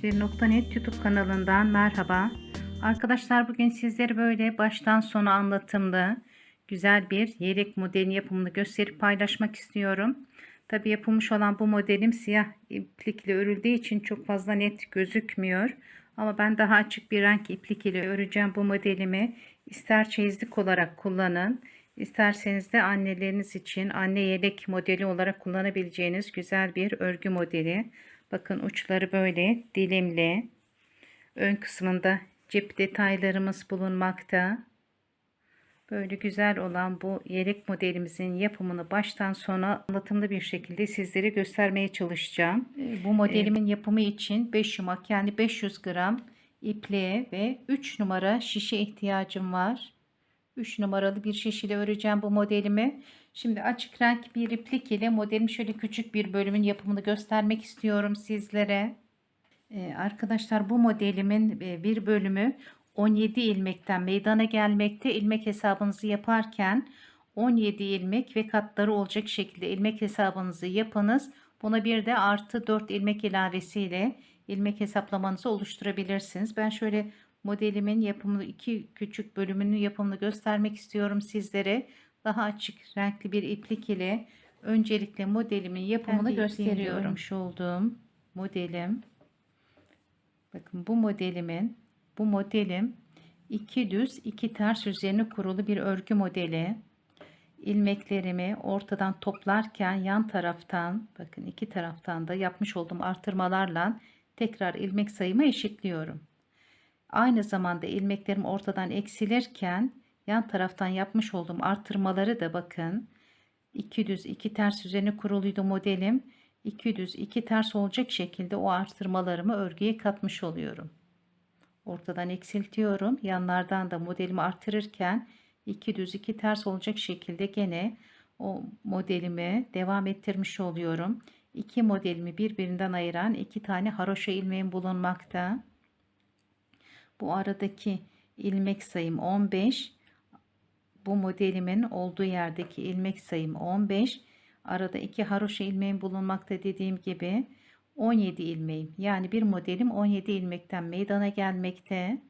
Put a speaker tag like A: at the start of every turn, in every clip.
A: Kumaşları.net YouTube kanalından merhaba. Arkadaşlar bugün sizlere böyle baştan sona anlatımlı güzel bir yelek modelin yapımını gösterip paylaşmak istiyorum. Tabi yapılmış olan bu modelim siyah iplikle örüldüğü için çok fazla net gözükmüyor. Ama ben daha açık bir renk iplik ile öreceğim bu modelimi. İster çeyizlik olarak kullanın. İsterseniz de anneleriniz için anne yelek modeli olarak kullanabileceğiniz güzel bir örgü modeli. Bakın uçları böyle dilimli. Ön kısmında cep detaylarımız bulunmakta. Böyle güzel olan bu yelek modelimizin yapımını baştan sona anlatımlı bir şekilde sizlere göstermeye çalışacağım. Bu modelimin yapımı için 5 yumak yani 500 gram ipliğe ve 3 numara şişe ihtiyacım var. 3 numaralı bir şişile öreceğim bu modelimi. Şimdi açık renk bir iplik ile modelim şöyle küçük bir bölümün yapımını göstermek istiyorum sizlere. Ee, arkadaşlar bu modelimin e, bir bölümü 17 ilmekten meydana gelmekte. İlmek hesabınızı yaparken 17 ilmek ve katları olacak şekilde ilmek hesabınızı yapınız. Buna bir de artı 4 ilmek ilavesiyle ilmek hesaplamanızı oluşturabilirsiniz. Ben şöyle modelimin yapımını iki küçük bölümünün yapımını göstermek istiyorum sizlere. Daha açık renkli bir iplik ile öncelikle modelimin yapımını gösteriyorum. Şu olduğum modelim. Bakın bu modelimin bu modelim iki düz iki ters üzerine kurulu bir örgü modeli. ilmeklerimi ortadan toplarken yan taraftan bakın iki taraftan da yapmış olduğum artırmalarla tekrar ilmek sayımı eşitliyorum. Aynı zamanda ilmeklerim ortadan eksilirken yan taraftan yapmış olduğum artırmaları da bakın. 2 düz 2 ters üzerine kuruluydu modelim. 2 düz 2 ters olacak şekilde o artırmalarımı örgüye katmış oluyorum. Ortadan eksiltiyorum. Yanlardan da modelimi artırırken 2 düz 2 ters olacak şekilde gene o modelimi devam ettirmiş oluyorum. İki modelimi birbirinden ayıran iki tane haroşa ilmeğim bulunmakta. Bu aradaki ilmek sayım 15. Bu modelimin olduğu yerdeki ilmek sayım 15. Arada iki haroşa ilmeğim bulunmakta dediğim gibi 17 ilmeğim. Yani bir modelim 17 ilmekten meydana gelmekte.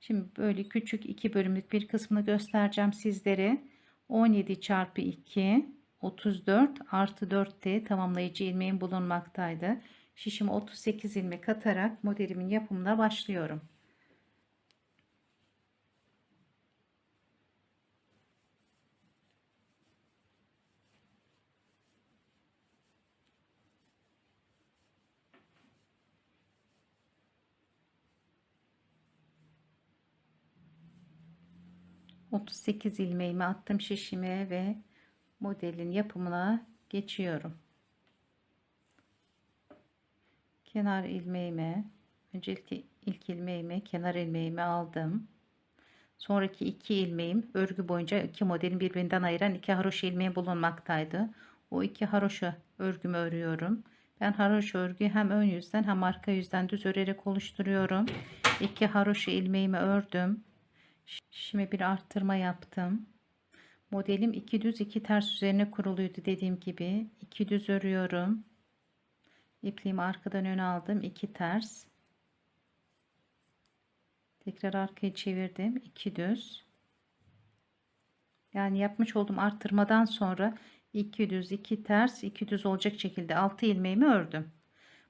A: Şimdi böyle küçük iki bölümlük bir kısmını göstereceğim sizlere. 17 çarpı 2 34 artı 4 de tamamlayıcı ilmeğim bulunmaktaydı. Şişime 38 ilmek atarak modelimin yapımına başlıyorum. 38 ilmeğimi attım şişime ve modelin yapımına geçiyorum. Kenar ilmeğime öncelikle ilk ilmeğimi kenar ilmeğimi aldım. Sonraki iki ilmeğim örgü boyunca iki modelin birbirinden ayıran iki haroşa ilmeği bulunmaktaydı. O iki haroşa örgümü örüyorum. Ben haroşa örgüyü hem ön yüzden hem arka yüzden düz örerek oluşturuyorum. İki haroşa ilmeğimi ördüm. Şimdi bir arttırma yaptım. Modelim iki düz iki ters üzerine kuruluydu dediğim gibi. iki düz örüyorum. İpliğimi arkadan öne aldım. iki ters. Tekrar arkaya çevirdim. iki düz. Yani yapmış olduğum arttırmadan sonra iki düz iki ters iki düz olacak şekilde altı ilmeğimi ördüm.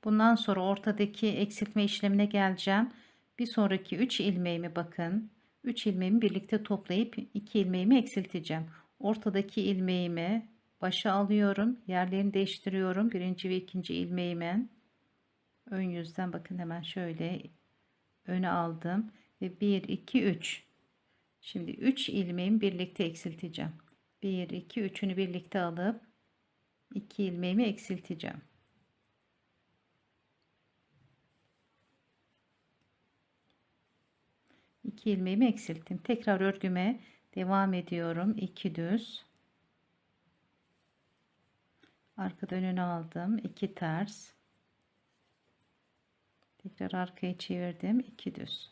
A: Bundan sonra ortadaki eksiltme işlemine geleceğim. Bir sonraki 3 ilmeğimi bakın 3 ilmeğimi birlikte toplayıp 2 ilmeğimi eksilteceğim. Ortadaki ilmeğimi başa alıyorum. Yerlerini değiştiriyorum. Birinci ve ikinci ilmeğimi ön yüzden bakın hemen şöyle öne aldım ve 1 2 3 şimdi 3 ilmeğimi birlikte eksilteceğim 1 2 3'ünü birlikte alıp 2 ilmeğimi eksilteceğim 2 ilmeğimi eksilttim. Tekrar örgüme devam ediyorum. 2 düz. Arkadan öne aldım. 2 ters. Tekrar arkaya çevirdim. 2 düz.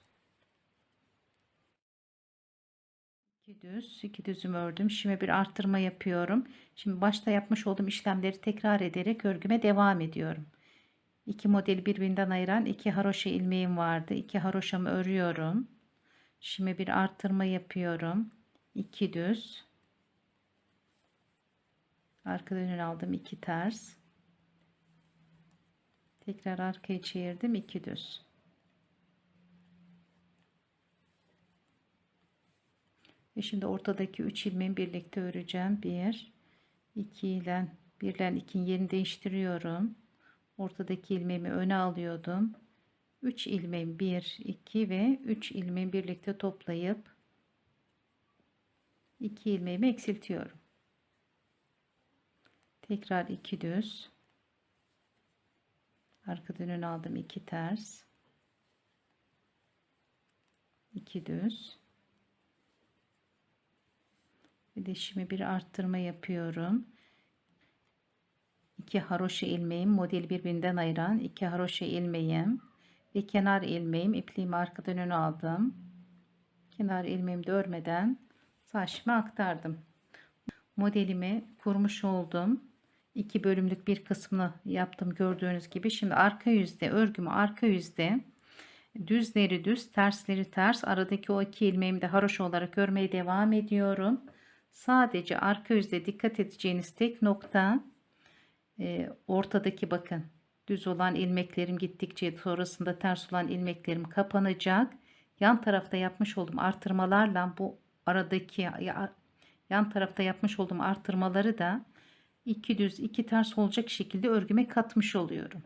A: 2 düz, 2 düzümü ördüm. Şimdi bir arttırma yapıyorum. Şimdi başta yapmış olduğum işlemleri tekrar ederek örgüme devam ediyorum. iki modeli birbirinden ayıran iki haroşa ilmeğim vardı. İki haroşamı örüyorum. Şimdi bir arttırma yapıyorum. 2 düz. Arkadan ön aldım 2 ters. Tekrar arkaya çevirdim 2 düz. Ve şimdi ortadaki 3 ilmeği birlikte öreceğim. 1 2 ile 1 ile 2'nin yerini değiştiriyorum. Ortadaki ilmeğimi öne alıyordum. 3 ilmeğim 1 2 ve 3 ilmeği birlikte toplayıp 2 ilmeğimi eksiltiyorum. Tekrar 2 düz. Arkadan ön aldım 2 ters. 2 düz. Bir de şimdi bir arttırma yapıyorum. 2 haroşa ilmeğim modeli birbirinden ayıran 2 haroşa ilmeğim ve kenar ilmeğim ipliğimi arkadan öne aldım. Kenar ilmeğimi de örmeden saçımı aktardım. Modelimi kurmuş oldum. İki bölümlük bir kısmını yaptım gördüğünüz gibi. Şimdi arka yüzde örgümü arka yüzde düzleri düz tersleri ters aradaki o iki ilmeğimi de haroşa olarak örmeye devam ediyorum. Sadece arka yüzde dikkat edeceğiniz tek nokta e, ortadaki bakın düz olan ilmeklerim gittikçe sonrasında ters olan ilmeklerim kapanacak. Yan tarafta yapmış olduğum artırmalarla bu aradaki yan tarafta yapmış olduğum artırmaları da iki düz iki ters olacak şekilde örgüme katmış oluyorum.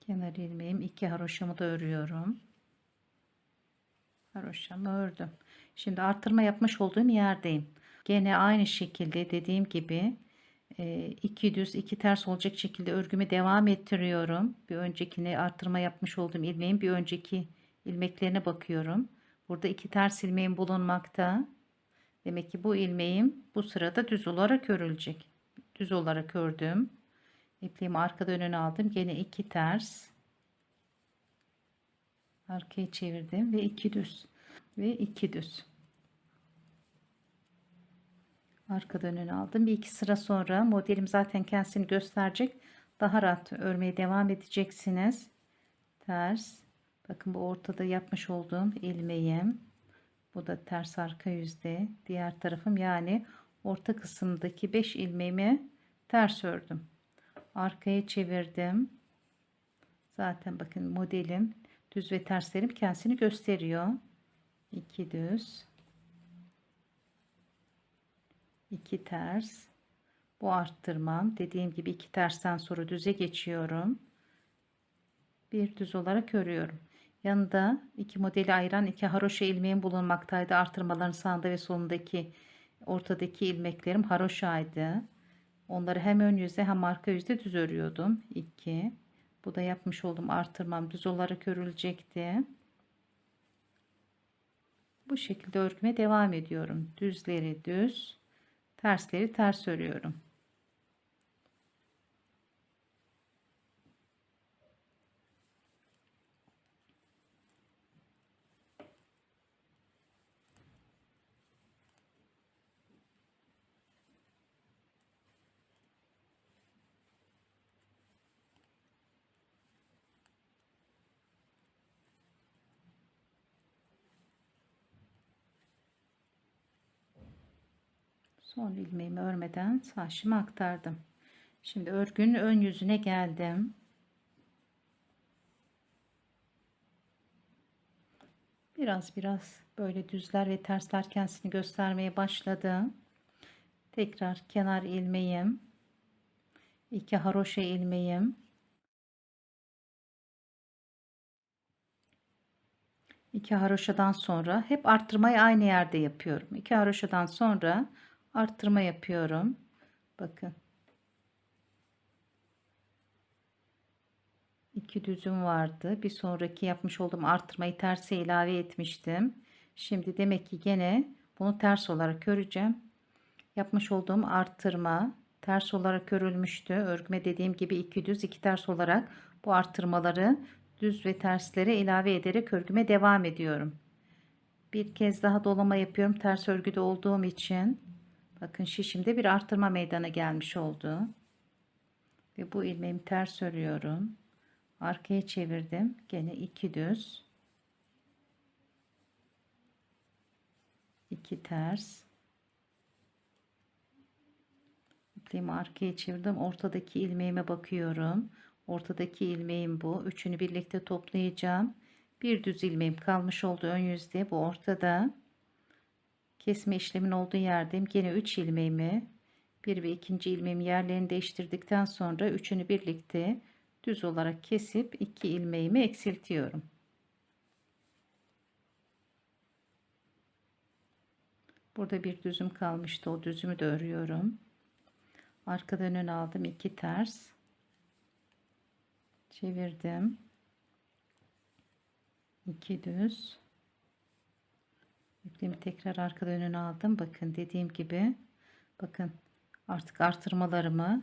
A: Kenar ilmeğim iki haroşamı da örüyorum. Haroşamı ördüm. Şimdi artırma yapmış olduğum yerdeyim. Gene aynı şekilde dediğim gibi e, iki düz iki ters olacak şekilde örgümü devam ettiriyorum. Bir öncekine artırma yapmış olduğum ilmeğin bir önceki ilmeklerine bakıyorum. Burada iki ters ilmeğim bulunmakta. Demek ki bu ilmeğim bu sırada düz olarak örülecek. Düz olarak ördüm. İpliğimi arkadan önüne aldım. Gene iki ters. Arkaya çevirdim ve iki düz. Ve iki düz. Arkadan öne aldım. Bir iki sıra sonra modelim zaten kendisini gösterecek. Daha rahat örmeye devam edeceksiniz. Ters. Bakın bu ortada yapmış olduğum ilmeğim. Bu da ters arka yüzde. Diğer tarafım yani orta kısımdaki 5 ilmeğimi ters ördüm. Arkaya çevirdim. Zaten bakın modelim düz ve terslerim kendisini gösteriyor. 2 düz. 2 ters. Bu arttırmam. Dediğim gibi iki tersten sonra düze geçiyorum. Bir düz olarak örüyorum. Yanında iki modeli ayıran iki haroşa ilmeğim bulunmaktaydı. Artırmaların sağında ve solundaki ortadaki ilmeklerim haroşaydı. Onları hem ön yüzde hem arka yüzde düz örüyordum. 2 bu da yapmış olduğum artırmam. Düz olarak örülecekti. Bu şekilde örgüme devam ediyorum. Düzleri düz tersleri ters örüyorum. Son ilmeğimi örmeden saçımı aktardım. Şimdi örgünün ön yüzüne geldim. Biraz biraz böyle düzler ve tersler kendisini göstermeye başladı. Tekrar kenar ilmeğim, iki haroşa ilmeğim, iki haroşadan sonra hep arttırmayı aynı yerde yapıyorum. İki haroşadan sonra arttırma yapıyorum. Bakın. iki düzüm vardı. Bir sonraki yapmış olduğum arttırmayı terse ilave etmiştim. Şimdi demek ki gene bunu ters olarak öreceğim. Yapmış olduğum arttırma ters olarak örülmüştü. Örgüme dediğim gibi iki düz iki ters olarak bu arttırmaları düz ve terslere ilave ederek örgüme devam ediyorum. Bir kez daha dolama yapıyorum ters örgüde olduğum için. Bakın şişimde bir arttırma meydana gelmiş oldu. Ve bu ilmeğimi ters örüyorum. Arkaya çevirdim. Gene iki düz. iki ters. İpliğimi arkaya çevirdim. Ortadaki ilmeğime bakıyorum. Ortadaki ilmeğim bu. Üçünü birlikte toplayacağım. Bir düz ilmeğim kalmış oldu ön yüzde. Bu ortada. Kesme işlemin olduğu yerdeyim. Gene 3 ilmeğimi bir ve ikinci ilmeğimi yerlerini değiştirdikten sonra üçünü birlikte düz olarak kesip iki ilmeğimi eksiltiyorum. Burada bir düzüm kalmıştı. O düzümü de örüyorum. Arkadan ön aldım. iki ters. Çevirdim. 2 düz. İpliğimi tekrar arkadan önüne aldım. Bakın dediğim gibi bakın artık artırmalarımı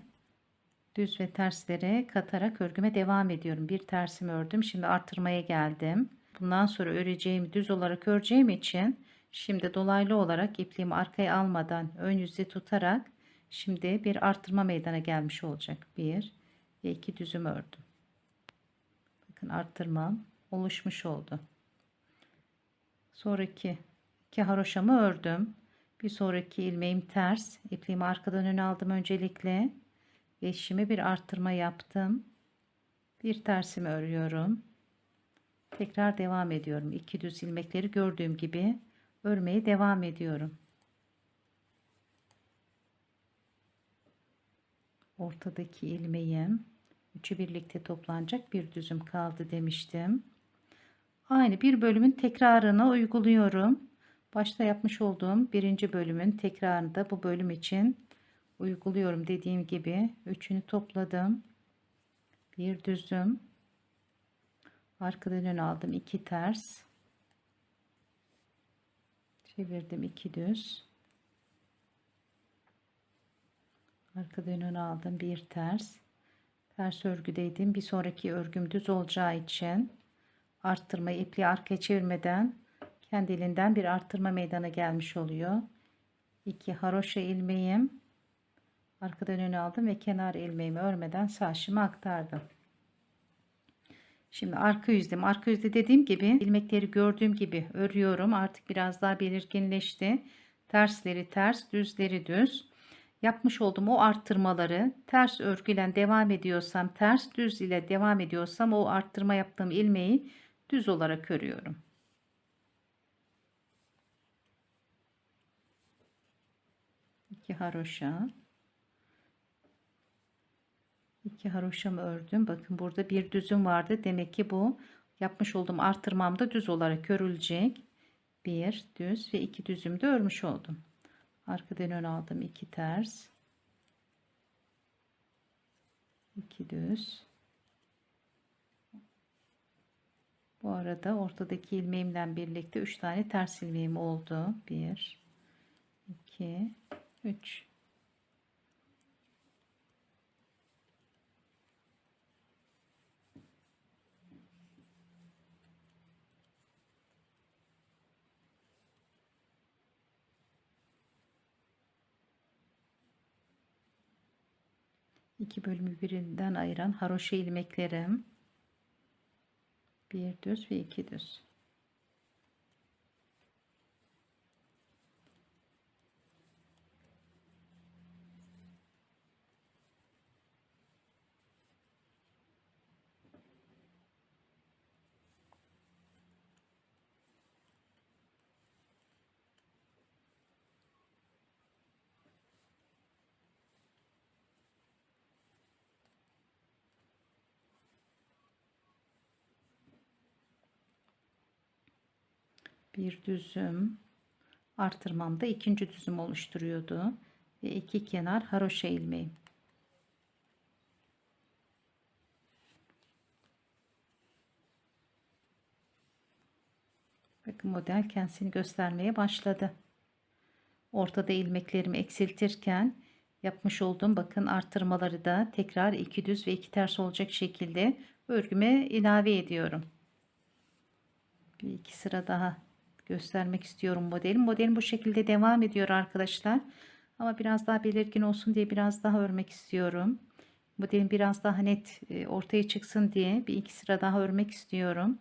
A: düz ve terslere katarak örgüme devam ediyorum. Bir tersimi ördüm. Şimdi artırmaya geldim. Bundan sonra öreceğimi düz olarak öreceğim için şimdi dolaylı olarak ipliğimi arkaya almadan ön yüzde tutarak şimdi bir artırma meydana gelmiş olacak. Bir ve iki düzüm ördüm. Bakın arttırmam oluşmuş oldu. Sonraki iki haroşamı ördüm. Bir sonraki ilmeğim ters. İpliğimi arkadan öne aldım öncelikle. Ve işimi bir arttırma yaptım. Bir tersimi örüyorum. Tekrar devam ediyorum. İki düz ilmekleri gördüğüm gibi örmeye devam ediyorum. Ortadaki ilmeğim üçü birlikte toplanacak bir düzüm kaldı demiştim. Aynı bir bölümün tekrarını uyguluyorum. Başta yapmış olduğum birinci bölümün tekrarını da bu bölüm için uyguluyorum. Dediğim gibi üçünü topladım. Bir düzüm. Arkadan ön aldım. iki ters. Çevirdim. iki düz. Arkadan ön aldım. Bir ters. Ters örgüdeydim. Bir sonraki örgüm düz olacağı için arttırmayı ipliği arkaya çevirmeden kendiliğinden bir arttırma meydana gelmiş oluyor. 2 haroşa ilmeğim arkadan öne aldım ve kenar ilmeğimi örmeden sağ şıma aktardım. Şimdi arka yüzdem. Arka yüzde dediğim gibi ilmekleri gördüğüm gibi örüyorum. Artık biraz daha belirginleşti. Tersleri ters, düzleri düz. Yapmış olduğum o arttırmaları ters örgüyle devam ediyorsam, ters düz ile devam ediyorsam o arttırma yaptığım ilmeği düz olarak örüyorum. İki haroşa. iki haroşamı ördüm. Bakın burada bir düzüm vardı. Demek ki bu yapmış olduğum artırmamda düz olarak örülecek. Bir düz ve iki düzüm de örmüş oldum. Arkadan ön aldım. iki ters. iki düz. Bu arada ortadaki ilmeğimle birlikte 3 tane ters ilmeğim oldu. 1 2 3 iki bölümü birinden ayıran haroşa ilmeklerim bir düz ve iki düz bir düzüm artırmamda ikinci düzüm oluşturuyordu ve iki kenar haroşa ilmeği. Bakın model kendisini göstermeye başladı. Ortada ilmeklerimi eksiltirken yapmış olduğum bakın artırmaları da tekrar iki düz ve iki ters olacak şekilde örgüme ilave ediyorum. Bir iki sıra daha göstermek istiyorum modelim. Modelim bu şekilde devam ediyor arkadaşlar. Ama biraz daha belirgin olsun diye biraz daha örmek istiyorum. Modelim biraz daha net e, ortaya çıksın diye bir iki sıra daha örmek istiyorum.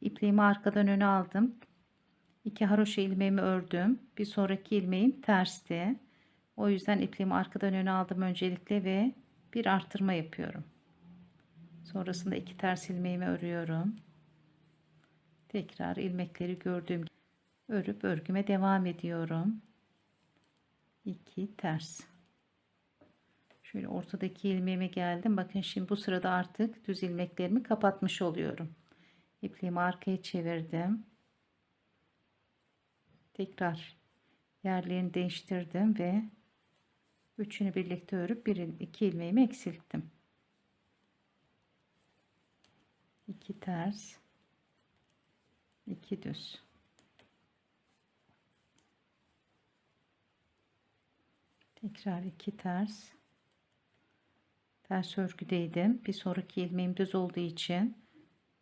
A: İpliğimi arkadan öne aldım. İki haroşa ilmeğimi ördüm. Bir sonraki ilmeğim tersti. O yüzden ipliğimi arkadan öne aldım öncelikle ve bir artırma yapıyorum. Sonrasında iki ters ilmeğimi örüyorum. Tekrar ilmekleri gördüğüm örüp örgüme devam ediyorum. 2 ters. Şöyle ortadaki ilmeğime geldim. Bakın şimdi bu sırada artık düz ilmeklerimi kapatmış oluyorum. İpliğimi arkaya çevirdim. Tekrar yerlerini değiştirdim ve üçünü birlikte örüp bir iki ilmeğimi eksilttim. 2 ters 2 düz tekrar 2 ters. Ters örgüdeydim. Bir sonraki ilmeğim düz olduğu için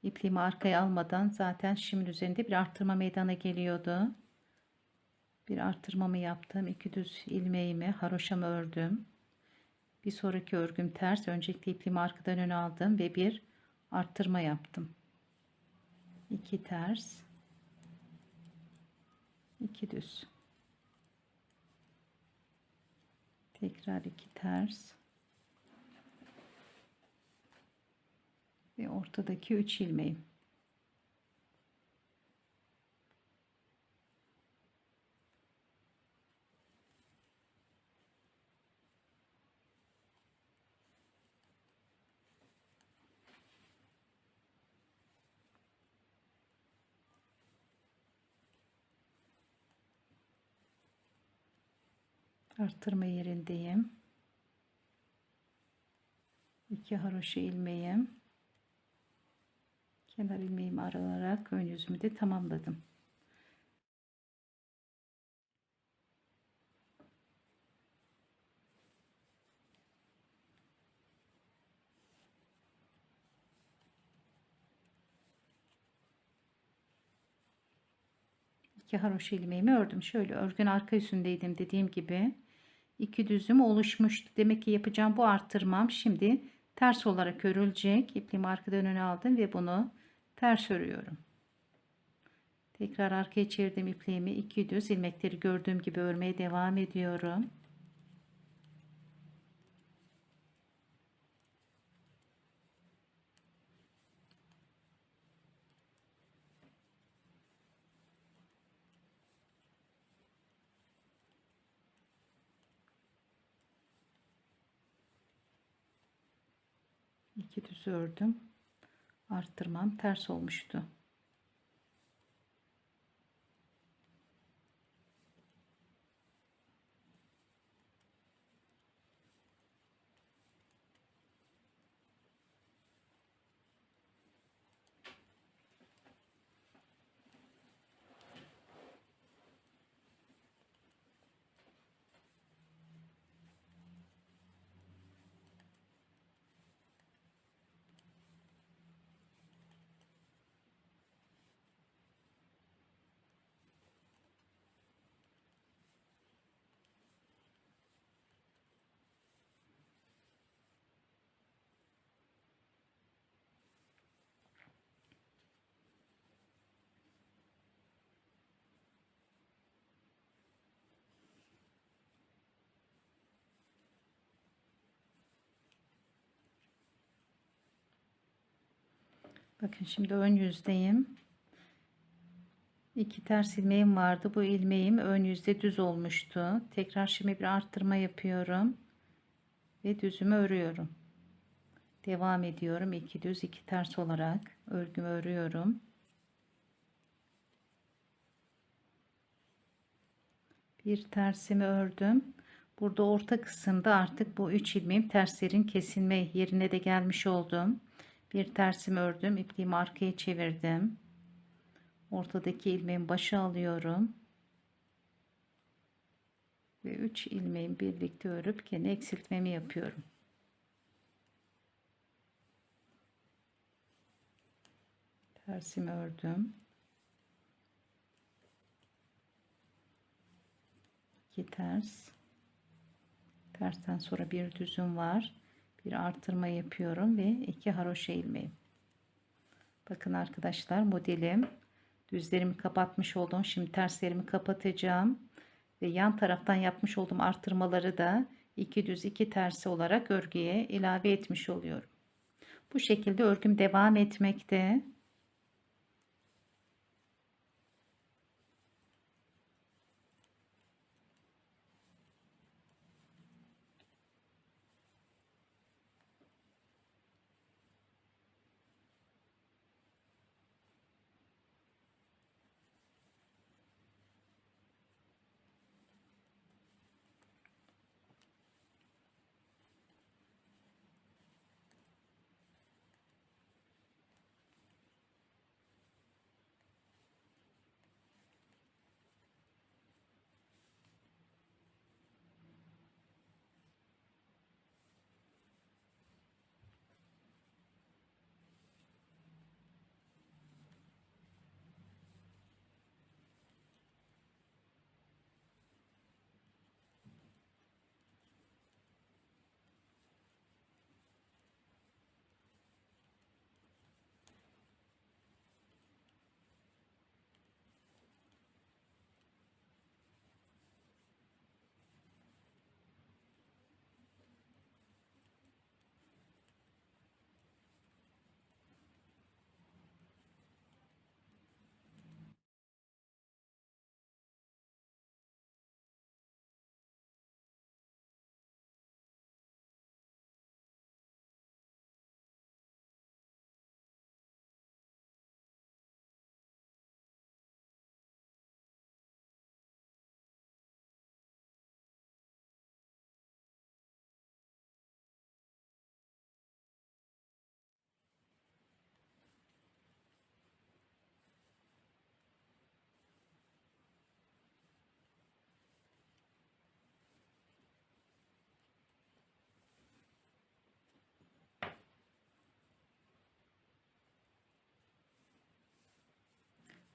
A: ipliğimi arkaya almadan zaten şimin üzerinde bir arttırma meydana geliyordu. Bir arttırmamı yaptım. İki düz ilmeğimi haroşamı ördüm. Bir sonraki örgüm ters. Öncelikle ipliğimi arkadan öne aldım ve bir arttırma yaptım. 2 ters. 2 düz tekrar 2 ters. Ve ortadaki 3 ilmeğim arttırma yerindeyim. 2 haroşa ilmeğim. Kenar ilmeğimi aralarak ön yüzümü de tamamladım. İki haroşa ilmeğimi ördüm. Şöyle örgün arka yüzündeydim dediğim gibi iki düzüm oluşmuştu. Demek ki yapacağım bu arttırmam şimdi ters olarak örülecek. İpliğimi arkadan öne aldım ve bunu ters örüyorum. Tekrar arkaya çevirdim ipliğimi. iki düz ilmekleri gördüğüm gibi örmeye devam ediyorum. İki düz ördüm. Arttırmam ters olmuştu Bakın şimdi ön yüzdeyim. İki ters ilmeğim vardı. Bu ilmeğim ön yüzde düz olmuştu. Tekrar şimdi bir arttırma yapıyorum. Ve düzümü örüyorum. Devam ediyorum. iki düz iki ters olarak örgümü örüyorum. Bir tersimi ördüm. Burada orta kısımda artık bu üç ilmeğim terslerin kesilme yerine de gelmiş oldum bir tersimi ördüm ipliğimi arkaya çevirdim. Ortadaki ilmeğin başı alıyorum. Ve 3 ilmeğin birlikte örüp kendi eksiltmemi yapıyorum. Tersimi ördüm. 2 ters. Tersten sonra bir düzüm var bir artırma yapıyorum ve iki haroşa ilmeğim bakın arkadaşlar modelim. Düzlerimi kapatmış oldum. Şimdi terslerimi kapatacağım. Ve yan taraftan yapmış olduğum artırmaları da iki düz iki tersi olarak örgüye ilave etmiş oluyorum. Bu şekilde örgüm devam etmekte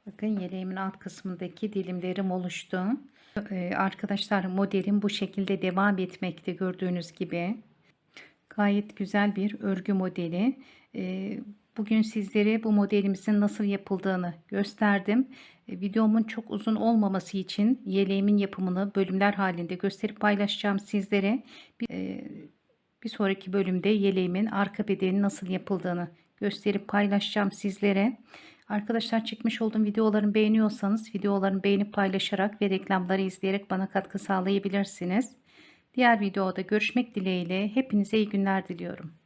A: Bakın yeleğimin alt kısmındaki dilimlerim oluştu. Ee, arkadaşlar modelim bu şekilde devam etmekte gördüğünüz gibi. Gayet güzel bir örgü modeli. Ee, bugün sizlere bu modelimizin nasıl yapıldığını gösterdim. Ee, videomun çok uzun olmaması için yeleğimin yapımını bölümler halinde gösterip paylaşacağım sizlere. Bir, e, bir sonraki bölümde yeleğimin arka bedeni nasıl yapıldığını gösterip paylaşacağım sizlere. Arkadaşlar çekmiş olduğum videolarımı beğeniyorsanız videolarımı beğenip paylaşarak ve reklamları izleyerek bana katkı sağlayabilirsiniz. Diğer videoda görüşmek dileğiyle hepinize iyi günler diliyorum.